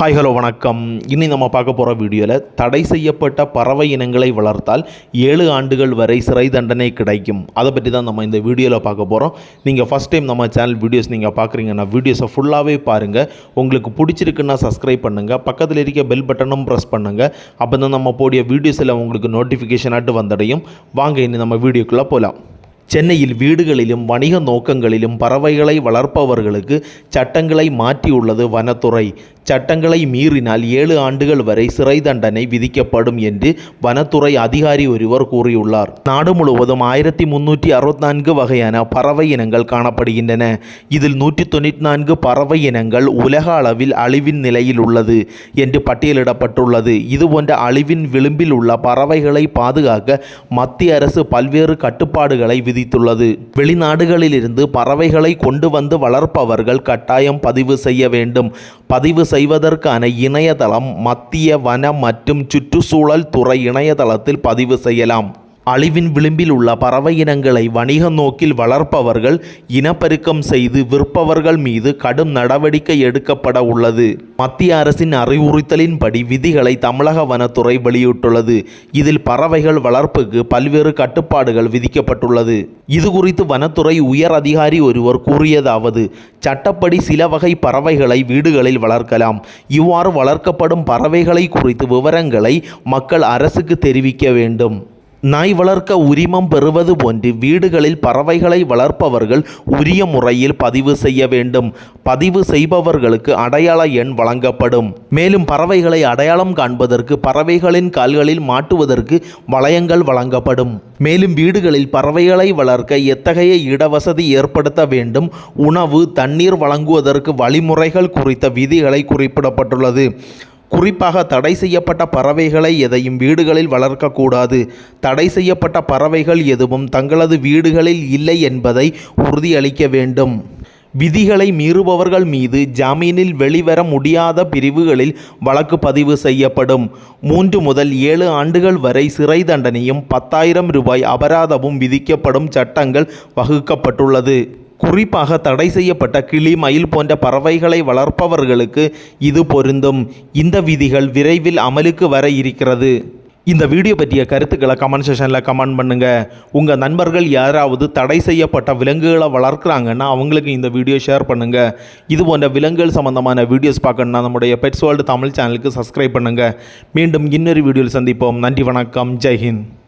Hi hello வணக்கம். இனி நம்ம பார்க்க போகிற வீடியோவில் தடை செய்யப்பட்ட பறவை இனங்களை வளர்த்தால் ஏழு ஆண்டுகள் வரை சிறை தண்டனை கிடைக்கும். அதை பற்றி தான் நம்ம இந்த வீடியோவில் பார்க்க போகிறோம் நீங்கள் ஃபஸ்ட் டைம் நம்ம சேனல் வீடியோஸ் நீங்கள் பார்க்குறீங்கன்னா வீடியோஸை ஃபுல்லாகவே பாருங்கள் உங்களுக்கு பிடிச்சிருக்குன்னா சப்ஸ்கிரைப் பண்ணுங்கள் பக்கத்தில் இருக்க பெல் பட்டனும் ப்ரெஸ் பண்ணுங்கள் அப்போ தான் நம்ம போடிய வீடியோஸில் உங்களுக்கு நோட்டிஃபிகேஷனாட்டு வந்தடையும். வாங்க இனி நம்ம வீடியோக்குள்ளே போகலாம் சென்னையில் வீடுகளிலும் வணிக நோக்கங்களிலும் பறவைகளை வளர்ப்பவர்களுக்கு சட்டங்களை மாற்றியுள்ளது வனத்துறை. சட்டங்களை மீறினால் ஏழு ஆண்டுகள் வரை சிறை தண்டனை விதிக்கப்படும் என்று வனத்துறை அதிகாரி ஒருவர் கூறியுள்ளார். நாடு முழுவதும் ஆயிரத்தி முன்னூற்றி அறுபத்தி நான்கு வகையான பறவை இனங்கள் காணப்படுகின்றன. இதில் நூற்றி தொண்ணூற்றி நான்கு பறவை இனங்கள் உலக அளவில் அழிவின் நிலையில் உள்ளது என்று பட்டியலிடப்பட்டுள்ளது. இதுபோன்ற அழிவின் விளிம்பில் உள்ள பறவைகளை பாதுகாக்க மத்திய அரசு பல்வேறு கட்டுப்பாடுகளை விதித்துள்ளது. வெளிநாடுகளிலிருந்து பறவைகளை கொண்டு வந்து வளர்ப்பவர்கள் கட்டாயம் பதிவு செய்ய வேண்டும். பதிவு செய்வதற்கான இணையதளம் மத்திய வன மற்றும் சுற்றுச்சூழல் துறை இணையதளத்தில் பதிவு செய்யலாம். அழிவின் விளிம்பில் உள்ள பறவை இனங்களை வணிக நோக்கில் வளர்ப்பவர்கள் இனப்பெருக்கம் செய்து விற்பவர்கள் மீது கடும் நடவடிக்கை எடுக்கப்பட உள்ளது. மத்திய அரசின் அறிவுறுத்தலின்படி விதிகளை தமிழக வனத்துறை வெளியிட்டுள்ளது. இதில் பறவைகள் வளர்ப்புக்கு பல்வேறு கட்டுப்பாடுகள் விதிக்கப்பட்டுள்ளது. இது குறித்து வனத்துறை உயர் அதிகாரி ஒருவர் கூறியதாவது சட்டப்படி சில வகை பறவைகளை வீடுகளில் வளர்க்கலாம். இவ்வாறு வளர்க்கப்படும் பறவைகளை குறித்து விவரங்களை மக்கள் அரசுக்கு தெரிவிக்க வேண்டும். நாய் வளர்க்க உரிமம் பெறுவது போன்று வீடுகளில் பறவைகளை வளர்ப்பவர்கள் உரிய முறையில் பதிவு செய்ய வேண்டும். பதிவு செய்பவர்களுக்கு அடையாள எண் வழங்கப்படும். மேலும் பறவைகளை அடையாளம் காண்பதற்கு பறவைகளின் கால்களில் மாட்டுவதற்கு வளையங்கள் வழங்கப்படும். மேலும் வீடுகளில் பறவைகளை வளர்க்க எத்தகைய இடவசதி ஏற்படுத்த வேண்டும். உணவு தண்ணீர் வழங்குவதற்கு வழிமுறைகள் குறித்த விதிகளை குறிப்பிடப்பட்டுள்ளது. குறிப்பாக தடை செய்யப்பட்ட பறவைகளை எதையும் வீடுகளில் வளர்க்கக்கூடாது. தடை செய்யப்பட்ட பறவைகள் எதுவும் தங்களது வீடுகளில் இல்லை என்பதை உறுதியளிக்க வேண்டும். விதிகளை மீறுபவர்கள் மீது ஜாமீனில் வெளிவர முடியாத பிரிவுகளில் வழக்கு பதிவு செய்யப்படும். மூன்று முதல் ஏழு ஆண்டுகள் வரை சிறை தண்டனையும் பத்தாயிரம் ரூபாய் அபராதமும் விதிக்கப்படும் சட்டங்கள் வகுக்கப்பட்டுள்ளது. குறிப்பாக தடை செய்யப்பட்ட கிளி மயில் போன்ற பறவைகளை வளர்ப்பவர்களுக்கு இது பொருந்தும். இந்த விதிகள் விரைவில் அமலுக்கு வர இருக்கிறது. இந்த வீடியோ பற்றிய கருத்துக்களை கமெண்ட் செஷனில் கமெண்ட் பண்ணுங்கள் உங்கள் நண்பர்கள் யாராவது தடை செய்யப்பட்ட விலங்குகளை வளர்க்குறாங்கன்னா அவங்களுக்கு இந்த வீடியோ ஷேர் பண்ணுங்கள் இது போன்ற விலங்குகள் சம்மந்தமான வீடியோஸ் பார்க்கணுன்னா நம்முடைய பெட்ஸ் வேர்ல்டு தமிழ் சேனலுக்கு சப்ஸ்கிரைப் பண்ணுங்கள் மீண்டும் இன்னொரு வீடியோவில் சந்திப்போம். நன்றி வணக்கம். ஜெய்ஹிந்த்